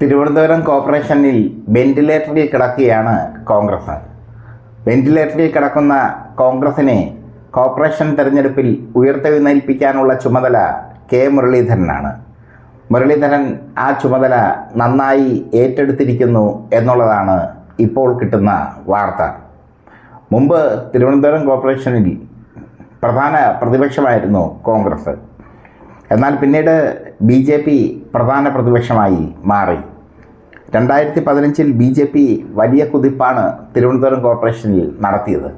തിരുവനന്തപുരം കോർപ്പറേഷനിൽ വെന്റിലേറ്ററിൽ കിടക്കുകയാണ് കോൺഗ്രസ് വെന്റിലേറ്ററിൽ കിടക്കുന്ന കോൺഗ്രസിനെ കോർപ്പറേഷൻ തെരഞ്ഞെടുപ്പിൽ ഉയർത്തെഴുന്നേൽപ്പിക്കാനുള്ള ചുമതല കെ മുരളീധരനാണ്. മുരളീധരൻ ആ ചുമതല നന്നായി ഏറ്റെടുത്തിരിക്കുന്നു എന്നുള്ളതാണ് ഇപ്പോൾ കിട്ടുന്ന വാർത്ത. മുമ്പ് തിരുവനന്തപുരം കോർപ്പറേഷനിൽ പ്രധാന പ്രതിപക്ഷമായിരുന്നു കോൺഗ്രസ്. എന്നാൽ പിന്നീട് ബി ജെ പി പ്രധാന പ്രതിപക്ഷമായി മാറി. രണ്ടായിരത്തി പതിനഞ്ചിൽ ബി ജെ പി വലിയ കുതിപ്പാണ് തിരുവനന്തപുരം കോർപ്പറേഷനിൽ നടത്തിയത്.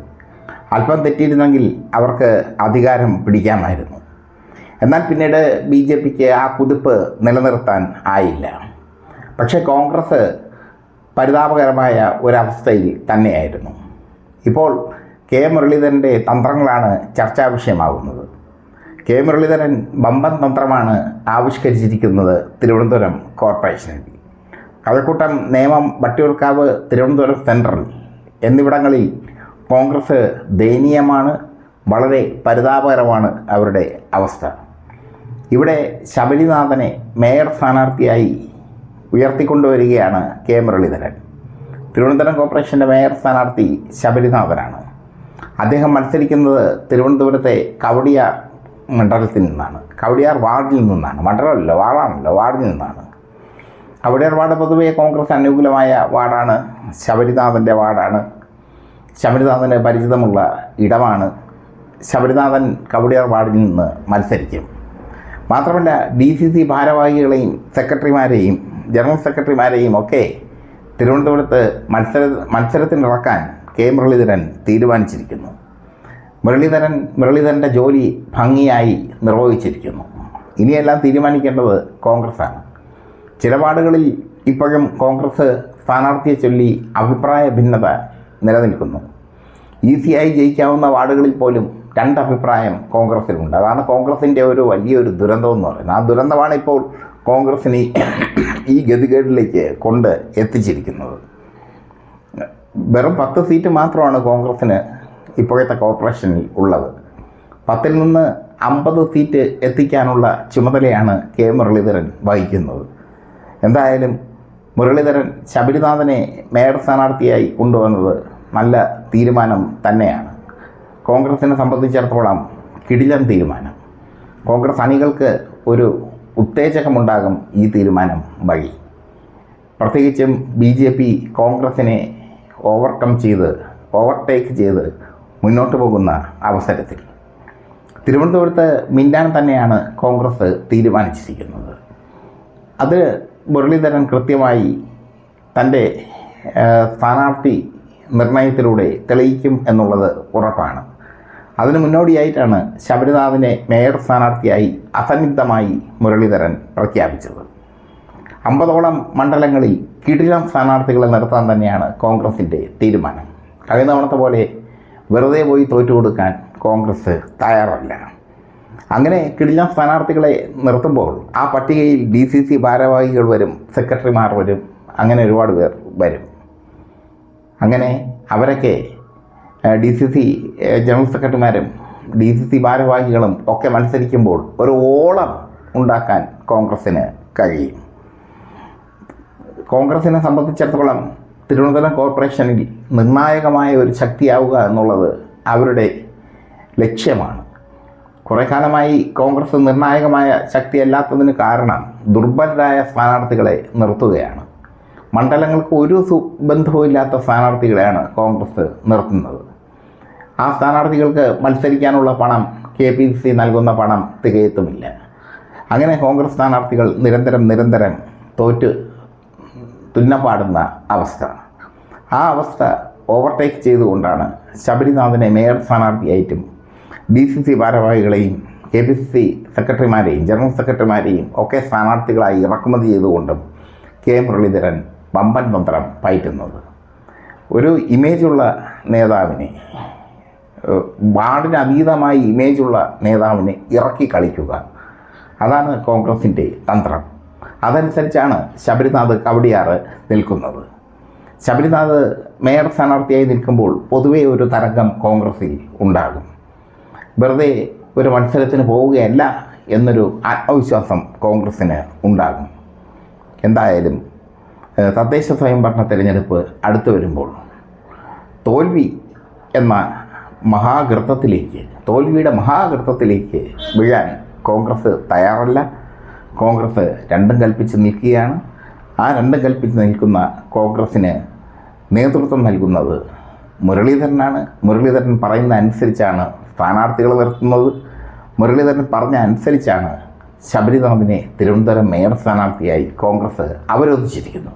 അല്പം തെറ്റിയിരുന്നെങ്കിൽ അവർക്ക് അധികാരം പിടിക്കാമായിരുന്നു. എന്നാൽ പിന്നീട് ബി ജെ പിക്ക് ആ കുതിപ്പ് നിലനിർത്താൻ ആയില്ല. പക്ഷേ കോൺഗ്രസ് പരിതാപകരമായ ഒരവസ്ഥയിൽ തന്നെയായിരുന്നു. ഇപ്പോൾ കെ മുരളീധരന്റെ തന്ത്രങ്ങളാണ് ചർച്ചാ വിഷയമാകുന്നത് കെ മുരളീധരൻ ബമ്പൻ തന്ത്രമാണ് ആവിഷ്കരിച്ചിരിക്കുന്നത് തിരുവനന്തപുരം കോർപ്പറേഷനിൽ. കഴക്കൂട്ടം നേമം വട്ടിയൂർക്കാവ് തിരുവനന്തപുരം സെൻട്രൽ എന്നിവിടങ്ങളിൽ കോൺഗ്രസ് ദയനീയമാണ് വളരെ പരിതാപകരമാണ് അവരുടെ അവസ്ഥ. ഇവിടെ ശബരിനാഥനെ മേയർ സ്ഥാനാർത്ഥിയായി ഉയർത്തിക്കൊണ്ടുവരികയാണ് കെ മുരളീധരൻ തിരുവനന്തപുരം കോർപ്പറേഷന്റെ മേയർ സ്ഥാനാർത്ഥി ശബരിനാഥനാണ്. അദ്ദേഹം മത്സരിക്കുന്നത് തിരുവനന്തപുരത്തെ കവടിയാർ മണ്ഡലത്തിൽ നിന്നാണ്. കവടിയാർ വാർഡിൽ നിന്നാണ്. മണ്ഡലമല്ല വാർഡാണല്ലോ വാർഡിൽ നിന്നാണ്. കവടിയാർ വാർഡ് പൊതുവെ കോൺഗ്രസ് അനുകൂലമായ വാർഡാണ്. ശബരിനാഥന്റെ വാർഡാണ്. ശബരിനാഥന് പരിചിതമുള്ള ഇടമാണ്. ശബരിനാഥൻ കവടിയാർ വാർഡിൽ നിന്ന് മത്സരിക്കും. മാത്രമല്ല ഡി സി സി ഭാരവാഹികളെയും സെക്രട്ടറിമാരെയും ജനറൽ സെക്രട്ടറിമാരെയും ഒക്കെ തിരുവനന്തപുരത്ത് മത്സര മത്സരത്തിനിറക്കാൻ കെ മുരളീധരൻ തീരുമാനിച്ചിരിക്കുന്നു. മുരളീധരൻ മുരളീധരന്റെ ജോലി ഭംഗിയായി നിർവഹിച്ചിരിക്കുന്നു. ഇനിയെല്ലാം തീരുമാനിക്കേണ്ടത് കോൺഗ്രസ്സാണ്. ചില വാർഡുകളിൽ ഇപ്പോഴും കോൺഗ്രസ് സ്ഥാനാർത്ഥിയെ ചൊല്ലി അഭിപ്രായ ഭിന്നത നിലനിൽക്കുന്നു. ഈസിയായി ജയിക്കാവുന്ന വാർഡുകളിൽ പോലും രണ്ട് അഭിപ്രായം കോൺഗ്രസ്സിലുണ്ട്. അതാണ് കോൺഗ്രസിന്റെ ഒരു വലിയൊരു ദുരന്തം എന്ന് പറയുന്നത്. ആ ദുരന്തമാണ് ഇപ്പോൾ കോൺഗ്രസിനെ ഈ ഗതികേടിലേക്ക് കൊണ്ട് എത്തിച്ചിരിക്കുന്നത്. വെറും പത്ത് സീറ്റ് മാത്രമാണ് കോൺഗ്രസ്സിന് ഇപ്പോഴത്തെ കോർപ്പറേഷനിൽ ഉള്ളത്. പത്തിൽ നിന്ന് അമ്പത് സീറ്റ് എത്തിക്കാനുള്ള ചുമതലയാണ് കെ മുരളീധരൻ വഹിക്കുന്നത്. എന്തായാലും മുരളീധരൻ ശബരിനാഥനെ മേയർ സ്ഥാനാർത്ഥിയായി കൊണ്ടുവന്നത് നല്ല തീരുമാനം തന്നെയാണ്. കോൺഗ്രസിനെ സംബന്ധിച്ചിടത്തോളം കിടിലൻ തീരുമാനം. കോൺഗ്രസ് അണികൾക്ക് ഒരു ഉത്തേജകമുണ്ടാകും ഈ തീരുമാനം വഴി. പ്രത്യേകിച്ചും ബി ജെ പി കോൺഗ്രസിനെ ഓവർകം ചെയ്ത് ഓവർടേക്ക് ചെയ്ത് മുന്നോട്ട് പോകുന്ന അവസരത്തിൽ. തിരുവനന്തപുരത്ത് മിണ്ടാൻ തന്നെയാണ് കോൺഗ്രസ് തീരുമാനിച്ചിരിക്കുന്നത്. അത് മുരളീധരൻ കൃത്യമായി തന്റെ സ്ഥാനാർത്ഥി നിർണയത്തിലൂടെ തെളിയിക്കും എന്നുള്ളത് ഉറപ്പാണ്. അതിന് മുന്നോടിയായിട്ടാണ് ശബരിനാഥിനെ മേയർ സ്ഥാനാർത്ഥിയായി അസന്നിഗ്ധമായി മുരളീധരൻ പ്രഖ്യാപിച്ചത്. അമ്പതോളം മണ്ഡലങ്ങളിൽ കിടിലം സ്ഥാനാർത്ഥികളെ നിർത്താൻ തന്നെയാണ് കോൺഗ്രസിന്റെ തീരുമാനം. കഴിഞ്ഞ തവണത്തെ പോലെ വെറുതെ പോയി തോറ്റു കൊടുക്കാൻ കോൺഗ്രസ് തയ്യാറല്ല. അങ്ങനെ കിടിലം സ്ഥാനാർത്ഥികളെ നിർത്തുമ്പോൾ ആ പട്ടികയിൽ ഡി സി സി ഭാരവാഹികൾ വരും സെക്രട്ടറിമാർ വരും അങ്ങനെ ഒരുപാട് പേർ വരും. അങ്ങനെ അവരൊക്കെ ഡി സി സി ജനറൽ സെക്രട്ടറിമാരും ഡി സി സി ഭാരവാഹികളും ഒക്കെ മത്സരിക്കുമ്പോൾ ഒരു ഓളം ഉണ്ടാക്കാൻ കോൺഗ്രസ്സിന് കഴിയും. കോൺഗ്രസിനെ സംബന്ധിച്ചിടത്തോളം തിരുവനന്തപുരം കോർപ്പറേഷനിൽ നിർണായകമായ ഒരു ശക്തിയാവുക എന്നുള്ളത് അവരുടെ ലക്ഷ്യമാണ്. കുറേ കാലമായി കോൺഗ്രസ് നിർണായകമായ ശക്തിയല്ലാത്തതിന് കാരണം ദുർബലരായ സ്ഥാനാർത്ഥികളെ നിർത്തുകയാണ്. മണ്ഡലങ്ങൾക്ക് ഒരു ബന്ധവുമില്ലാത്ത സ്ഥാനാർത്ഥികളെയാണ് കോൺഗ്രസ് നിർത്തുന്നത്. ആ സ്ഥാനാർത്ഥികൾക്ക് മത്സരിക്കാനുള്ള പണം കെ പി സി നൽകുന്ന പണം തികയത്തുമില്ല. അങ്ങനെ കോൺഗ്രസ് സ്ഥാനാർത്ഥികൾ നിരന്തരം നിരന്തരം തോറ്റ് തുന്നപ്പാടുന്ന അവസ്ഥ. ആ അവസ്ഥ ഓവർടേക്ക് ചെയ്തുകൊണ്ടാണ് ശബരിനാഥനെ മേയർ സ്ഥാനാർത്ഥിയായിട്ടും ഡി സി സി ഭാരവാഹികളെയും കെ പി സി സി സെക്രട്ടറിമാരെയും ജനറൽ സെക്രട്ടറിമാരെയും ഒക്കെ സ്ഥാനാർത്ഥികളായി ഇറക്കുമതി ചെയ്തുകൊണ്ടും കെ മുരളീധരൻ വമ്പൻ തന്ത്രം പയറ്റുന്നത്. ഒരു ഇമേജുള്ള നേതാവിനെ വാർഡിന് അതീതമായി ഇമേജുള്ള നേതാവിനെ ഇറക്കി കളിക്കുക. അതാണ് കോൺഗ്രസിന്റെ തന്ത്രം. അതനുസരിച്ചാണ് ശബരിനാഥ് കവടിയാറ് നിൽക്കുന്നത്. ശബരിനാഥ് മേയർ സ്ഥാനാർത്ഥിയായി നിൽക്കുമ്പോൾ പൊതുവേ ഒരു തരംഗം കോൺഗ്രസിൽ ഉണ്ടാകും. വെറുതെ ഒരു മത്സരത്തിന് പോവുകയല്ല എന്നൊരു ആത്മവിശ്വാസം കോൺഗ്രസ്സിന് ഉണ്ടാകും. എന്തായാലും തദ്ദേശ സ്വയംഭരണ തിരഞ്ഞെടുപ്പ് അടുത്തു വരുമ്പോൾ തോൽവി എന്ന മഹാഗർത്തത്തിലേക്ക് തോൽവിയുടെ മഹാഗർത്തത്തിലേക്ക് വീഴാൻ കോൺഗ്രസ് തയ്യാറല്ല. കോൺഗ്രസ് രണ്ടും കൽപ്പിച്ച് നിൽക്കുകയാണ് ആ രണ്ടും കൽപ്പിച്ച് നിൽക്കുന്ന കോൺഗ്രസ്സിന് നേതൃത്വം നൽകുന്നത് മുരളീധരനാണ്. മുരളീധരൻ പറയുന്ന അനുസരിച്ചാണ് സ്ഥാനാർത്ഥികൾ നിർത്തുന്നത്. മുരളീധരൻ പറഞ്ഞ അനുസരിച്ചാണ് ശബരിനാഥിനെ തിരുവനന്തപുരം മേയർ സ്ഥാനാർത്ഥിയായി കോൺഗ്രസ് അവരോധിച്ചിരിക്കുന്നു